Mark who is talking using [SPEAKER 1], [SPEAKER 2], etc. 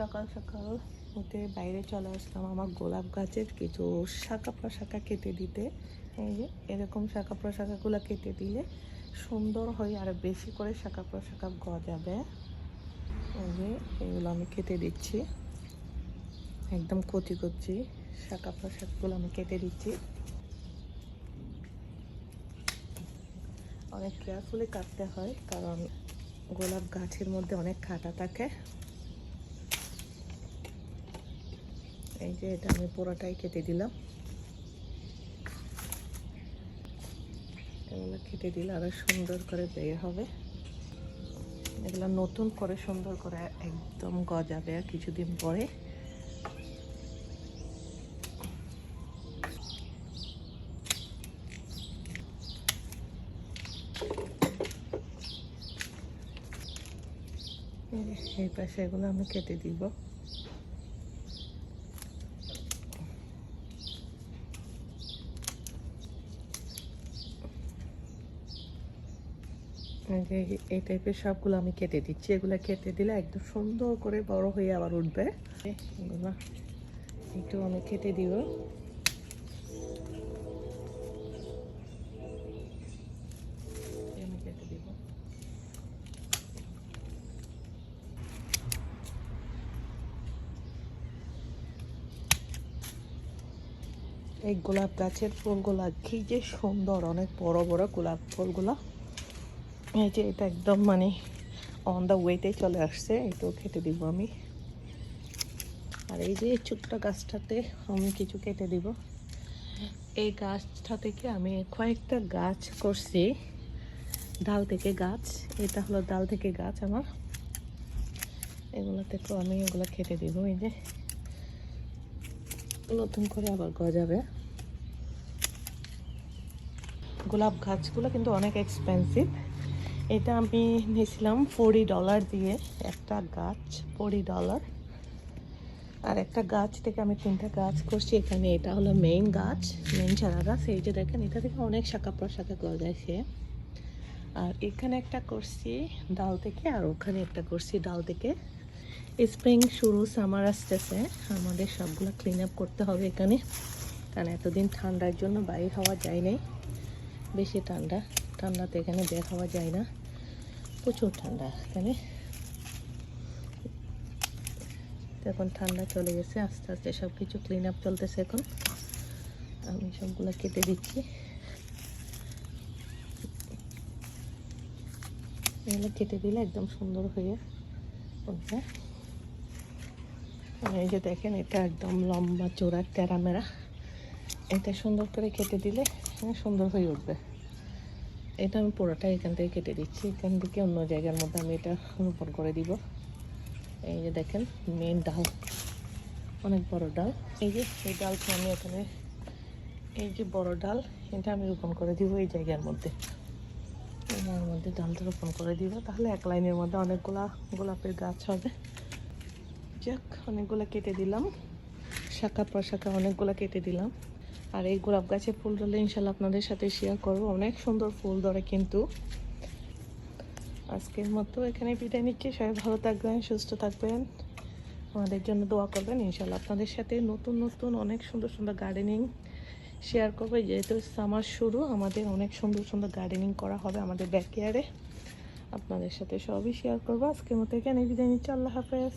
[SPEAKER 1] সকাল সকাল উঠে বাইরে চলে আসলাম আমার গোলাপ গাছের কিছু শাখা প্রশাখা কেটে দিতে। এই যে, এরকম শাখা প্রশাখাগুলো কেটে দিলে সুন্দর হয় আর বেশি করে শাখা প্রশাখা গজাবে। এই যে, এগুলো আমি কেটে দিচ্ছি। একদম কচি কচি শাখা প্রশাখগুলো আমি কেটে দিচ্ছি। অনেক কেয়ারফুলি কাটতে হয়, কারণ গোলাপ গাছের মধ্যে অনেক কাঁটা থাকে। এই যে এটা আমি পুরোটাই কেটে দিলাম। এগুলো কেটে দিলে আরও সুন্দর করে বের হবে। এগুলো নতুন করে সুন্দর করে একদম গজাবে আর কিছুদিন পরে। এই পাশে এগুলো আমি কেটে দিব। এই টাইপের সবগুলো আমি কেটে দিচ্ছি, এগুলো কেটে দিলে একদম সুন্দর করে বড় হয়ে আবার উঠবে। এগুলো একটু আমি কেটে দিব। এই গোলাপ গাছের ফুলগুলা কি যে সুন্দর, অনেক বড় বড় গোলাপ ফুলগুলা। এই যে এটা একদম মানে অন দ্য ওয়েতে চলে আসছে এটাও কেটে দিব আমি। আর এই যে ছোট্ট গাছটাতে আমি কিছু কেটে দিব। এই গাছটা থেকে আমি কয়েকটা গাছ করছি। ডাল থেকে গাছ, এটা হলো ডাল থেকে গাছ আমার। এগুলো থেকেও আমি এগুলো কেটে দিব, এই যে। নতুন করে আবার গজাবে। গোলাপ গাছগুলো কিন্তু অনেক এক্সপেন্সিভ এটা আমি নিয়েছিলাম ফোরটি ডলার দিয়ে, একটা গাছ ফোরি ডলার। আর একটা গাছ থেকে আমি তিনটা গাছ করছি, এখানে এটা হলো মেইন গাছ মেইন চারা গাছ। এই যে দেখেন, এটা থেকে অনেক শাখা প্রশাখা গজাইছে। আর এখানে একটা করছি ডাল থেকে, আর ওখানে একটা করছি ডাল থেকে। স্প্রিং শুরু সামার আসতেছে, আমাদের সবগুলো ক্লিন আপ করতে হবে এখানে। কারণ এতদিন ঠান্ডার জন্য বাইরে হওয়া যায় নাই, বেশি ঠান্ডা। ঠান্ডাতে এখানে বের হওয়া যায় না। প্রচুর ঠান্ডা এখানে এখন ঠান্ডা চলে গেছে আস্তে আস্তে সব কিছু ক্লিন আপ চলতেছে এখন। আমি সবগুলো কেটে দিচ্ছি। এগুলো কেটে দিলে একদম সুন্দর হয়ে উঠবে। এই যে দেখেন এটা একদম লম্বা চোরা টেরামেরা। এটা সুন্দর করে কেটে দিলে হ্যাঁ, সুন্দর হয়ে উঠবে। এটা আমি পুরোটা এখান থেকে কেটে দিচ্ছি। এখান থেকে অন্য জায়গার মধ্যে আমি এটা রোপণ করে দিব। এই যে দেখেন মেন ডাল। অনেক বড় ডাল। এই যে, এই ডালটা আমি এখানে, এই যে বড় ডাল, এটা আমি রোপণ করে দিব এই জায়গার মধ্যে। এর মধ্যে ডালটা রোপণ করে দিব। তাহলে এক লাইনের মধ্যে অনেকগুলা গোলাপের গাছ হবে। যাক, অনেকগুলো কেটে দিলাম। শাখা প্রশাখা অনেকগুলো কেটে দিলাম। আর এই গোলাপ গাছে ফুল ধরলে ইনশাল্লাহ আপনাদের সাথে শেয়ার করব। অনেক সুন্দর ফুল ধরে কিন্তু। আজকের মতো এখানে বিদায় নিচ্ছি। সবাই ভালো থাকবেন, সুস্থ থাকবেন। আমাদের জন্য দোয়া করবেন। ইনশাল্লাহ আপনাদের সাথে নতুন নতুন অনেক সুন্দর সুন্দর গার্ডেনিং শেয়ার করব। যেহেতু সামার শুরু, আমাদের অনেক সুন্দর সুন্দর গার্ডেনিং করা হবে আমাদের ব্যাকয়ার্ডে আপনাদের সাথে সবই শেয়ার করব। আজকের মতো এখানে বিদায় নিচ্ছি। আল্লাহ হাফেজ।